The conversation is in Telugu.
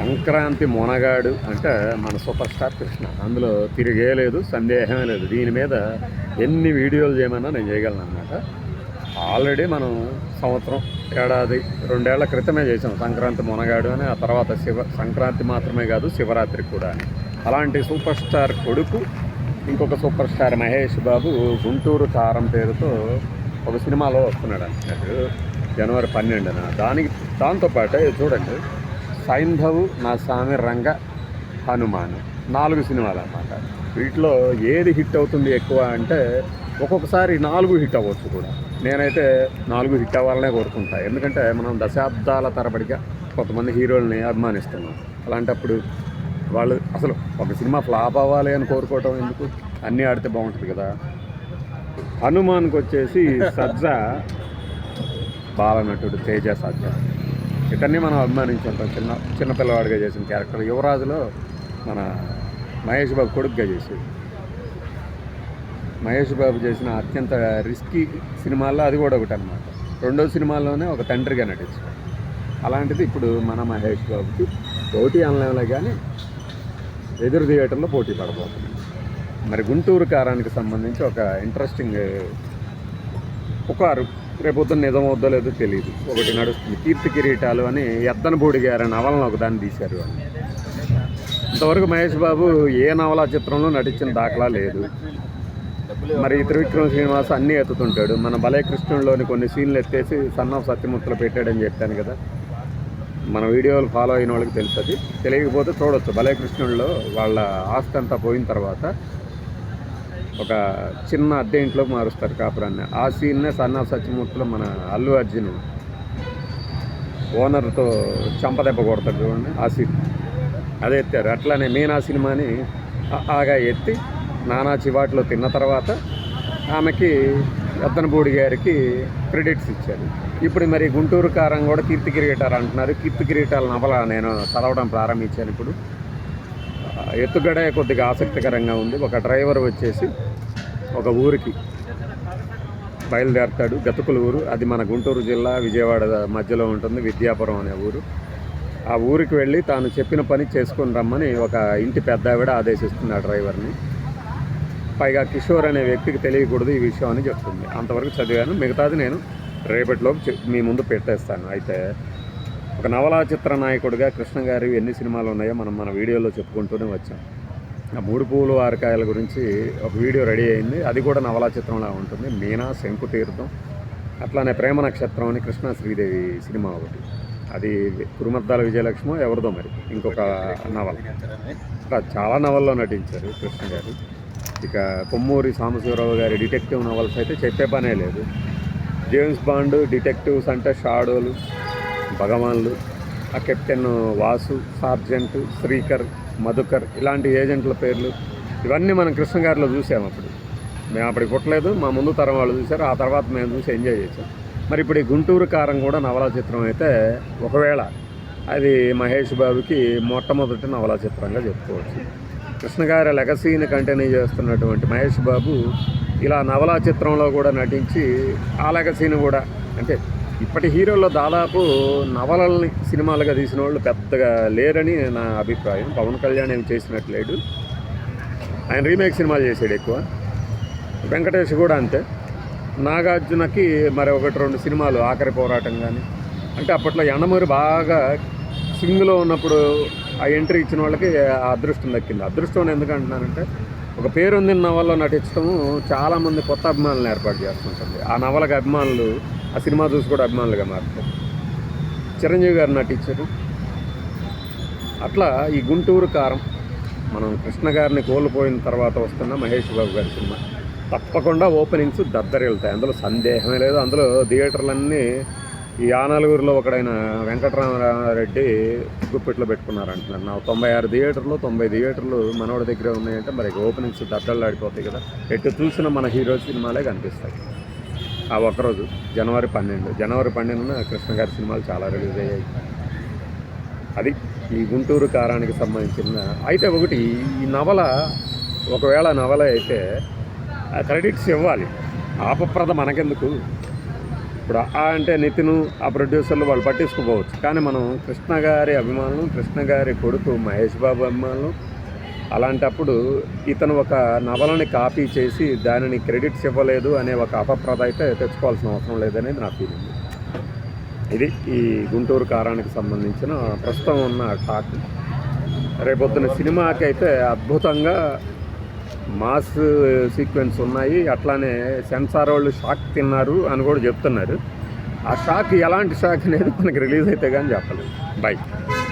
సంక్రాంతి మొనగాడు అంటే మన సూపర్ స్టార్ కృష్ణ. అందులో తిరిగే లేదు సందేహమే లేదు. దీని మీద ఎన్ని వీడియోలు చేయమన్నా నేను చేయగలను అనమాట ఆల్రెడీ మనం సంవత్సరం ఏడాది రెండేళ్ళ క్రితమే చేసాం సంక్రాంతి మొనగాడు అని. ఆ తర్వాత శివ సంక్రాంతి మాత్రమే కాదు శివరాత్రి కూడా అని. అలాంటి సూపర్ స్టార్ కొడుకు ఇంకొక సూపర్ స్టార్ మహేష్ బాబు గుంటూరు తారం పేరుతో ఒక సినిమాలో వస్తున్నాడు అంటున్నాడు. జనవరి పన్నెండున. దానికి దాంతోపాటు చూడండి. సైంధవ్ నా స్వామి రంగ హనుమాన్. నాలుగు సినిమాలు అన్నమాట. వీటిలో ఏది హిట్ అవుతుంది ఎక్కువ అంటే ఒక్కొక్కసారి నాలుగు హిట్ అవ్వచ్చు కూడా. నేనైతే నాలుగు హిట్ అవ్వాలనే కోరుకుంటా. ఎందుకంటే మనం దశాబ్దాల తరబడిగా కొంతమంది హీరోల్ని అభిమానిస్తున్నాం. అలాంటప్పుడు వాళ్ళు అసలు ఒక సినిమా ఫ్లాప్ అవ్వాలి అని కోరుకోవటం ఎందుకు? అన్నీ ఆడితే బాగుంటుంది కదా. హనుమాన్కి వచ్చేసి సజ్జ బాలనటుడు తేజ సజ్జ. ఇతన్ని మనం అభిమానించుంటాం చిన్న చిన్న పిల్లవాడిగా చేసిన క్యారెక్టర్. యువరాజులో మన మహేష్ బాబు కొడుకుగా చేసేది. మహేష్ బాబు చేసిన అత్యంత రిస్కీ సినిమాల్లో అది కూడా ఒకటి అనమాట రెండో సినిమాల్లోనే ఒక తండ్రిగా నటించాడు. అలాంటిది ఇప్పుడు మన మహేష్ బాబుకి పోటీ అనలేమలే కానీ ఎదురు థియేటర్లో పోటీ పడబోతుంది. మరి గుంటూరు కారానికి సంబంధించి ఒక ఇంట్రెస్టింగ్ పుకారు రేపొద్దున నిజమవుద్దో లేదో తెలియదు ఒకటి నడుస్తుంది. కీర్తి కిరీటాలు అని ఎద్దనపూడి గారి నవలను ఒక దాన్ని తీశారు అని ఇంతవరకు మహేష్ బాబు ఏ నవలా చిత్రంలో నటించిన దాఖలా లేదు. మరి త్రివిక్రమ్ శ్రీనివాస్ అన్నీ ఎత్తుతుంటాడు. మన భలే కృష్ణుడిలోని కొన్ని సీన్లు ఎత్తేసి సన్ ఆఫ్ సత్యమూర్తిలో పెట్టాడని చెప్పాను కదా. మన వీడియోలు ఫాలో అయిన వాళ్ళకి తెలుస్తుంది తెలియకపోతే చూడొచ్చు. భలే కృష్ణుడిలో వాళ్ళ ఆస్తి అంతా పోయిన తర్వాత ఒక చిన్న అద్దె ఇంట్లో మారుస్తారు కాపురాన్ని. ఆ సీన్నే సన్నా ఆఫ్ సత్యమూర్తిలో మన అల్లు అర్జున్ ఓనర్తో చంపదెబ్బ కొడతాడు చూడండి ఆ సీన్. అదే ఎత్తారు. అట్లానే మీనా సినిమాని ఆగా ఎత్తి నానా చివాట్లో తిన్న తర్వాత ఆమెకి ఎద్దనపూడి గారికి క్రెడిట్స్ ఇచ్చారు. ఇప్పుడు మరి గుంటూరు కారం కూడా కీర్తి కిరీటాలు అంటున్నారు. కీర్తి కిరీటాల నవల నేను చదవడం ప్రారంభించాను ఇప్పుడు. ఎత్తుగడే కొద్దిగా ఆసక్తికరంగా ఉంది. ఒక డ్రైవర్ వచ్చేసి ఒక ఊరికి బయలుదేరతాడు. గతుకుల ఊరు. అది మన గుంటూరు జిల్లా విజయవాడ మధ్యలో ఉంటుంది. విద్యాపురం అనే ఊరు. ఆ ఊరికి వెళ్ళి తాను చెప్పిన పని చేసుకుని రమ్మని ఒక ఇంటి పెద్ద ఆవిడ ఆదేశిస్తుంది ఆ డ్రైవర్ని. పైగా కిషోర్ అనే వ్యక్తికి తెలియకూడదు ఈ విషయం అని చెప్తుంది. అంతవరకు చదివాను. మిగతాది నేను రేపటిలోపు మీ ముందు పెట్టేస్తాను. అయితే ఒక నవలా చిత్ర నాయకుడిగా కృష్ణ గారి ఎన్ని సినిమాలు ఉన్నాయో మనం మన వీడియోలో చెప్పుకుంటూనే వచ్చాం. ఆ మూడు పువ్వులు ఆరకాయల గురించి ఒక వీడియో రెడీ అయింది. అది కూడా నవలా చిత్రంలా ఉంటుంది. మీనా శంకు తీర్థం అట్లానే ప్రేమ నక్షత్రం అని కృష్ణ శ్రీదేవి సినిమా ఒకటి. అది కురుమద్దాల విజయలక్ష్మో ఎవరిదో మరి? ఇంకొక నవల. ఇంకా చాలా నవల్లో నటించారు కృష్ణ గారు. ఇక కొమ్మూరి సాంబశివరావు గారి డిటెక్టివ్ నవల్స్ అయితే చెప్పే పనే లేదు. జేమ్స్ బాండ్ డిటెక్టివ్స్ అంటే షాడోలు భగవాన్లు ఆ కెప్టెన్ వాసు సార్జెంట్ శ్రీకర్ మధుకర్ ఇలాంటి ఏజెంట్ల పేర్లు ఇవన్నీ మనం కృష్ణ గారిలో చూసాము అప్పుడు. మేము అప్పటికి పుట్టలేదు మా ముందు తరం వాళ్ళు చూసారు ఆ తర్వాత మేము చూసి ఎంజాయ్ చేసాం మరి ఇప్పుడు ఈ గుంటూరు కారం కూడా నవలా చిత్రం అయితే ఒకవేళ అది మహేష్ బాబుకి మొట్టమొదటి నవలా చిత్రంగా చెప్పుకోవచ్చు. కృష్ణ గారి లెగసీని కంటిన్యూ చేస్తున్నటువంటి మహేష్ బాబు ఇలా నవలా చిత్రంలో కూడా నటించి ఆ లెగసీని కూడా అంటే ఇప్పటి హీరోల్లో దాదాపు నవలల్ని సినిమాలుగా తీసిన వాళ్ళు పెద్దగా లేరని నా అభిప్రాయం. పవన్ కళ్యాణ్ ఏం చేసినట్టు లేడు ఆయన రీమేక్ సినిమాలు చేసాడు ఎక్కువ. వెంకటేష్ కూడా అంతే. నాగార్జునకి మరి ఒకటి రెండు సినిమాలు ఆఖరి పోరాటం కానీ అంటే అప్పట్లో ఎండమూరి బాగా సింగ్లో ఉన్నప్పుడు ఆ ఎంట్రీ ఇచ్చిన వాళ్ళకి ఆ అదృష్టం దక్కింది. అదృష్టం ఎందుకంటున్నానంటే ఒక పేరొందిన నవల్లో నటించడము చాలామంది కొత్త అభిమానులను ఏర్పాటు చేస్తుంటుంది. ఆ నవలకు అభిమానులు ఆ సినిమా చూసి కూడా అభిమానులుగా మారుతారు. చిరంజీవి గారు నటించారు. అట్లా ఈ గుంటూరు కారం మనం కృష్ణ గారిని కోల్పోయిన తర్వాత వస్తున్న మహేష్ బాబు గారి సినిమా. తప్పకుండా ఓపెనింగ్స్ దద్దరెళ్తాయి అందులో సందేహమే లేదు. అందులో థియేటర్లన్నీ ఈ ఆనలుగురిలో ఒకడైన వెంకటరామరెడ్డి గుప్పెట్లో పెట్టుకున్నారంటున్నారు. నా తొంభై ఆరు థియేటర్లు తొంభై థియేటర్లు మనోడి దగ్గర ఉన్నాయంటే మరి ఓపెనింగ్స్ దద్దళ్ళాడిపోతాయి కదా. ఎటు చూసిన మన హీరో సినిమాలే కనిపిస్తాయి. ఆ ఒకరోజు జనవరి పన్నెండు. జనవరి పన్నెండున కృష్ణ గారి సినిమాలు చాలా రిలీజ్ అయ్యాయి. అది ఈ గుంటూరు కారానికి సంబంధించిన అయితే ఒకటి ఈ నవల ఒకవేళ నవల అయితే ఆ క్రెడిట్స్ ఇవ్వాలి. ఆపప్రద మనకెందుకు? ఇప్పుడు ఆ అంటే నితిన్ ఆ ప్రొడ్యూసర్లు వాళ్ళు పట్టించుకోపోవచ్చు కానీ మనం కృష్ణ గారి అభిమానులు కృష్ణ గారి కొడుకు మహేష్ బాబు అభిమానులు అలాంటప్పుడు ఇతను ఒక నవలని కాపీ చేసి దానిని క్రెడిట్స్ ఇవ్వలేదు అనే ఒక అపప్రద అయితే తెచ్చుకోవాల్సిన అవసరం లేదనేది నా ఫీలింగ్ ఇది ఈ గుంటూరు కారానికి సంబంధించిన ప్రస్తుతం ఉన్న టాక్. రేపొద్దున సినిమాకి అయితే అద్భుతంగా మాస్ సీక్వెన్స్ ఉన్నాయి. అట్లానే సెన్సార్ వాళ్ళు షాక్ తిన్నారు అని కూడా చెప్తున్నారు. ఆ షాక్ ఎలాంటి షాక్ అనేది మనకి రిలీజ్ అయితే కానీ చెప్పలేదు. బై.